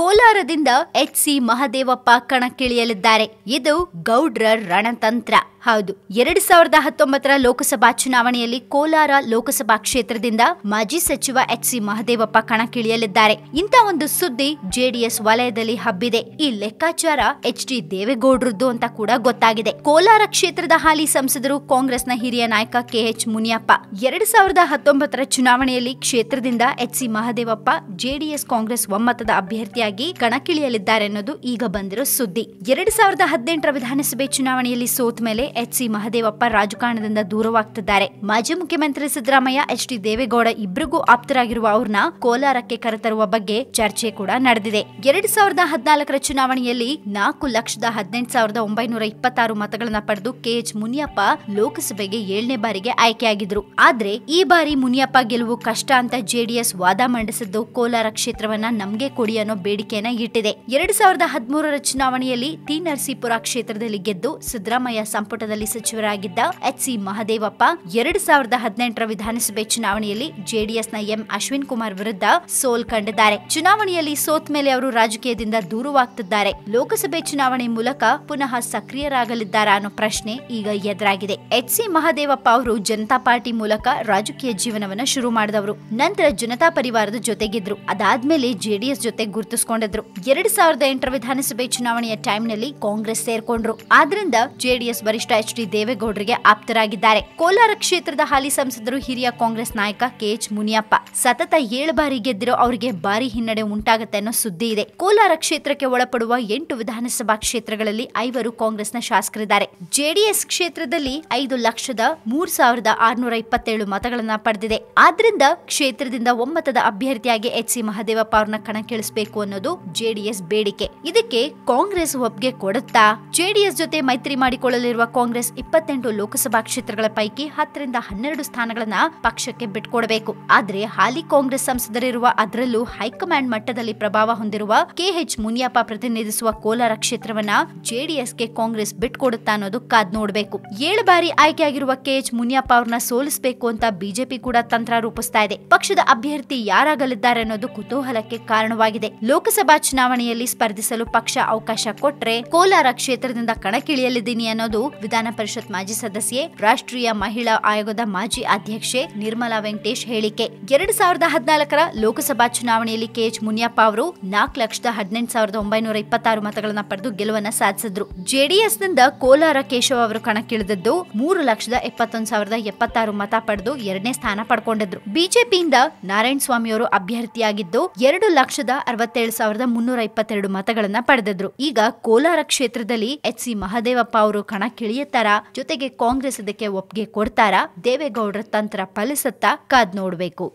ಕೋಲಾರದಿಂದ H C Mahadevappa ಕಣಕ್ಕಿಳಿಯಲಿದ್ದಾರೆ. ಇದು ಗೌಡ್ರ ರಣತಂತ್ರ. ಹೌದು. ಎರಡು ಸಾವಿರದ ಹತ್ತೊಂಬತ್ತರ ಲೋಕಸಭಾ ಚುನಾವಣೆಯಲ್ಲಿ ಕೋಲಾರ ಲೋಕಸಭಾ ಕ್ಷೇತ್ರದಿಂದ ಮಾಜಿ ಸಚಿವ ಎಚ್ ಸಿ ಮಹದೇವಪ್ಪ ಕಣಕ್ಕಿಳಿಯಲಿದ್ದಾರೆ. ಇಂಥ ಒಂದು ಸುದ್ದಿ ಜೆಡಿಎಸ್ ವಲಯದಲ್ಲಿ ಹಬ್ಬಿದೆ. ಈ ಲೆಕ್ಕಾಚಾರ ಎಚ್ ಡಿ ದೇವೇಗೌಡರದ್ದು ಅಂತ ಕೂಡ ಗೊತ್ತಾಗಿದೆ. ಕೋಲಾರ ಕ್ಷೇತ್ರದ ಹಾಲಿ ಸಂಸದರು ಕಾಂಗ್ರೆಸ್ನ ಹಿರಿಯ ನಾಯಕ ಕೆಎಚ್ ಮುನಿಯಪ್ಪ. ಎರಡು ಸಾವಿರದ ಹತ್ತೊಂಬತ್ತರ ಚುನಾವಣೆಯಲ್ಲಿ ಕ್ಷೇತ್ರದಿಂದ H C Mahadevappa JDS Congress ಒಮ್ಮತದ ಅಭ್ಯರ್ಥಿಯಾಗಿ ಕಣಕ್ಕಿಳಿಯಲಿದ್ದಾರೆ ಅನ್ನೋದು ಈಗ ಬಂದಿರೋ ಸುದ್ದಿ. ಎರಡು ಸಾವಿರದ ಹದಿನೆಂಟರ ವಿಧಾನಸಭೆ ಚುನಾವಣೆಯಲ್ಲಿ ಸೋತ ಮೇಲೆ ಎಚ್ ಸಿ ಮಹದೇವಪ್ಪ ರಾಜಕಾರಣದಿಂದ ದೂರವಾಗ್ತಿದ್ದಾರೆ. ಮಾಜಿ ಮುಖ್ಯಮಂತ್ರಿ ಸಿದ್ದರಾಮಯ್ಯ ಎಚ್ ಡಿ ದೇವೇಗೌಡ ಇಬ್ಬರಿಗೂ ಆಪ್ತರಾಗಿರುವ ಅವ್ರನ್ನ ಕೋಲಾರಕ್ಕೆ ಕರೆತರುವ ಬಗ್ಗೆ ಚರ್ಚೆ ಕೂಡ ನಡೆದಿದೆ. ಎರಡ್ ಸಾವಿರದ ಹದಿನಾಲ್ಕರ ಚುನಾವಣೆಯಲ್ಲಿ ನಾಲ್ಕು ಲಕ್ಷದ ಹದಿನೆಂಟು ಸಾವಿರದ ಒಂಬೈನೂರ ಇಪ್ಪತ್ತಾರು ಮತಗಳನ್ನ ಪಡೆದು ಕೆಎಚ್ ಮುನಿಯಪ್ಪ ಲೋಕಸಭೆಗೆ ಏಳನೇ ಬಾರಿಗೆ ಆಯ್ಕೆಯಾಗಿದ್ರು. ಆದ್ರೆ ಈ ಬಾರಿ ಮುನಿಯಪ್ಪ ಗೆಲುವು ಕಷ್ಟ ಅಂತ ಜೆಡಿಎಸ್ ವಾದ ಮಂಡಿಸಿದ್ದು ಕೋಲಾರ ಕ್ಷೇತ್ರವನ್ನ ನಮ್ಗೆ ಕೊಡಿ ಅನ್ನೋ ಬೇಡಿಕೆಯನ್ನ ಇಟ್ಟಿದೆ. ಎರಡ್ ಸಾವಿರದ ಹದಿಮೂರರ ಚುನಾವಣೆಯಲ್ಲಿ ಟಿ ನರಸೀಪುರ ಕ್ಷೇತ್ರದಲ್ಲಿ ಗೆದ್ದು ಸಿದ್ದರಾಮಯ್ಯ ಸಂಪುಟದಲ್ಲಿ ಸಚಿವರಾಗಿದ್ದ ಎಚ್ ಸಿ ಮಹದೇವಪ್ಪ, ಎರಡು ಸಾವಿರದ ಹದಿನೆಂಟರ ವಿಧಾನಸಭೆ ಚುನಾವಣೆಯಲ್ಲಿ ಜೆಡಿಎಸ್ನ ಎಂ ಅಶ್ವಿನ್ ಕುಮಾರ್ ವಿರುದ್ಧ ಸೋಲ್ ಕಂಡಿದ್ದಾರೆ. ಚುನಾವಣೆಯಲ್ಲಿ ಸೋತ್ ಮೇಲೆ ಅವರು ರಾಜಕೀಯದಿಂದ ದೂರವಾಗ್ತಿದ್ದಾರೆ. ಲೋಕಸಭೆ ಚುನಾವಣೆ ಮೂಲಕ ಪುನಃ ಸಕ್ರಿಯರಾಗಲಿದ್ದಾರಾ ಅನ್ನೋ ಪ್ರಶ್ನೆ ಈಗ ಎದುರಾಗಿದೆ. ಎಚ್ ಸಿ ಮಹದೇವಪ್ಪ ಅವರು ಜನತಾ ಪಾರ್ಟಿ ಮೂಲಕ ರಾಜಕೀಯ ಜೀವನವನ್ನ ಶುರು ಮಾಡಿದವರು. ನಂತರ ಜನತಾ ಪರಿವಾರದ ಜೊತೆಗಿದ್ರು. ಅದಾದ್ಮೇಲೆ ಜೆಡಿಎಸ್ ಜೊತೆ ಗುರುತಿಸಿಕೊಂಡಿದ್ರು. ಎರಡ್ ಸಾವಿರದ ಎಂಟರ ವಿಧಾನಸಭೆ ಚುನಾವಣೆಯ ಟೈಮ್ನಲ್ಲಿ ಕಾಂಗ್ರೆಸ್ ಸೇರ್ಕೊಂಡ್ರು. ಆದ್ರಿಂದ ಜೆಡಿಎಸ್ ವರಿಷ್ಠ ಎಚ್ ಡಿ ದೇವೇಗೌಡರಿಗೆ ಆಪ್ತರಾಗಿದ್ದಾರೆ. ಕೋಲಾರ ಕ್ಷೇತ್ರದ ಹಾಲಿ ಸಂಸದರು ಹಿರಿಯ ಕಾಂಗ್ರೆಸ್ ನಾಯಕ ಕೆಎಚ್ ಮುನಿಯಪ್ಪ, ಸತತ ಏಳು ಬಾರಿ ಗೆದ್ದಿರೋ ಅವರಿಗೆ ಭಾರಿ ಹಿನ್ನಡೆ ಉಂಟಾಗುತ್ತೆ ಅನ್ನೋ ಸುದ್ದಿ ಇದೆ. ಕೋಲಾರ ಕ್ಷೇತ್ರಕ್ಕೆ ಒಳಪಡುವ ಎಂಟು ವಿಧಾನಸಭಾ ಕ್ಷೇತ್ರಗಳಲ್ಲಿ ಐವರು ಕಾಂಗ್ರೆಸ್ನ ಶಾಸಕರಿದ್ದಾರೆ. ಜೆಡಿಎಸ್ ಕ್ಷೇತ್ರದಲ್ಲಿ ಐದು ಲಕ್ಷದ ಮೂರ್ ಸಾವಿರದ ಆರ್ನೂರ ಇಪ್ಪತ್ತೇಳು ಮತಗಳನ್ನ ಪಡೆದಿದೆ. ಆದ್ರಿಂದ ಕ್ಷೇತ್ರದಿಂದ ಒಮ್ಮತದ ಅಭ್ಯರ್ಥಿಯಾಗಿ ಎಚ್ ಸಿ ಮಹದೇವಪ್ಪ ಅವ್ರನ್ನ ಕಣಕ್ಕಿಳಿಸಬೇಕು ಅನ್ನೋದು ಜೆಡಿಎಸ್ ಬೇಡಿಕೆ. ಇದಕ್ಕೆ ಕಾಂಗ್ರೆಸ್ ಒಪ್ಪಿಗೆ ಕೊಡುತ್ತಾ? ಜೆಡಿಎಸ್ ಜೊತೆ ಮೈತ್ರಿ ಮಾಡಿಕೊಳ್ಳಲಿರುವ ಕಾಂಗ್ರೆಸ್ ಇಪ್ಪತ್ತೆಂಟು ಲೋಕಸಭಾ ಕ್ಷೇತ್ರಗಳ ಪೈಕಿ ಹತ್ತರಿಂದ ಹನ್ನೆರಡು ಸ್ಥಾನಗಳನ್ನ ಪಕ್ಷಕ್ಕೆ ಬಿಟ್ಕೊಡಬೇಕು. ಆದ್ರೆ ಹಾಲಿ ಕಾಂಗ್ರೆಸ್ ಸಂಸದರಿರುವ ಅದರಲ್ಲೂ ಹೈಕಮಾಂಡ್ ಮಟ್ಟದಲ್ಲಿ ಪ್ರಭಾವ ಹೊಂದಿರುವ ಕೆಎಚ್ ಮುನಿಯಪ್ಪ ಪ್ರತಿನಿಧಿಸುವ ಕೋಲಾರ ಕ್ಷೇತ್ರವನ್ನ ಜೆಡಿಎಸ್ಗೆ ಕಾಂಗ್ರೆಸ್ ಬಿಟ್ಕೊಡುತ್ತಾ ಅನ್ನೋದು ಕಾದ್ ನೋಡಬೇಕು. ಏಳು ಬಾರಿ ಆಯ್ಕೆಯಾಗಿರುವ ಕೆಎಚ್ ಮುನಿಯಪ್ಪ ಅವ್ರನ್ನ ಸೋಲಿಸಬೇಕು ಅಂತ ಬಿಜೆಪಿ ಕೂಡ ತಂತ್ರ ರೂಪಿಸ್ತಾ ಇದೆ. ಪಕ್ಷದ ಅಭ್ಯರ್ಥಿ ಯಾರಾಗಲಿದ್ದಾರೆ ಅನ್ನೋದು ಕುತೂಹಲಕ್ಕೆ ಕಾರಣವಾಗಿದೆ. ಲೋಕಸಭಾ ಚುನಾವಣೆಯಲ್ಲಿ ಸ್ಪರ್ಧಿಸಲು ಪಕ್ಷ ಅವಕಾಶ ಕೊಟ್ರೆ ಕೋಲಾರ ಕ್ಷೇತ್ರದಿಂದ ಕಣಕ್ಕಿಳಿಯಲಿದ್ದೀನಿ ಅನ್ನೋದು ವಿಧಾನ ಪರಿಷತ್ ಮಾಜಿ ಸದಸ್ಯೆ, ರಾಷ್ಟ್ರೀಯ ಮಹಿಳಾ ಆಯೋಗದ ಮಾಜಿ ಅಧ್ಯಕ್ಷೆ ನಿರ್ಮಲಾ ವೆಂಕಟೇಶ್ ಹೇಳಿಕೆ. ಎರಡ್ ಸಾವಿರದ ಹದಿನಾಲ್ಕರ ಲೋಕಸಭಾ ಚುನಾವಣೆಯಲ್ಲಿ ಕೆಎಚ್ ಮುನಿಯಪ್ಪ ಅವರು ನಾಲ್ಕು ಲಕ್ಷದ ಹದಿನೆಂಟು ಸಾವಿರದ ಒಂಬೈನೂರ ಇಪ್ಪತ್ತಾರು ಮತಗಳನ್ನ ಪಡೆದು ಗೆಲುವನ್ನ ಸಾಧಿಸಿದ್ರು. ಜೆಡಿಎಸ್ನಿಂದ ಕೋಲಾರ ಕೇಶವ ಅವರು ಕಣಕ್ಕಿಳಿದಿದ್ದು ಮೂರು ಲಕ್ಷದ ಎಪ್ಪತ್ತೊಂದು ಸಾವಿರದ ಎಪ್ಪತ್ತಾರು ಮತ ಪಡೆದು ಎರಡನೇ ಸ್ಥಾನ ಪಡ್ಕೊಂಡಿದ್ರು. ಬಿಜೆಪಿಯಿಂದ ನಾರಾಯಣ ಸ್ವಾಮಿ ಅವರು ಅಭ್ಯರ್ಥಿಯಾಗಿದ್ದು ಎರಡು ಲಕ್ಷದ ಅರವತ್ತೇಳು ಸಾವಿರದ ಮುನ್ನೂರ ಇಪ್ಪತ್ತೆರಡು ಮತಗಳನ್ನ ಪಡೆದಿದ್ರು. ಈಗ ಕೋಲಾರ ಕ್ಷೇತ್ರದಲ್ಲಿ ಎಚ್. ಸಿ. ಮಹದೇವಪ್ಪ ಅವರು ಕಣಕ್ಕಿಳಿಯುತ್ತಾರಾ ಜೊತೆಗೆ ಕಾಂಗ್ರೆಸ್ ಇದಕ್ಕೆ ಒಪ್ಪಿಗೆ ಕೊಡ್ತಾರಾ? ದೇವೇಗೌಡರ ತಂತ್ರ ಫಲಿಸತ್ತಾ ಕಾದ್ ನೋಡ್ಬೇಕು.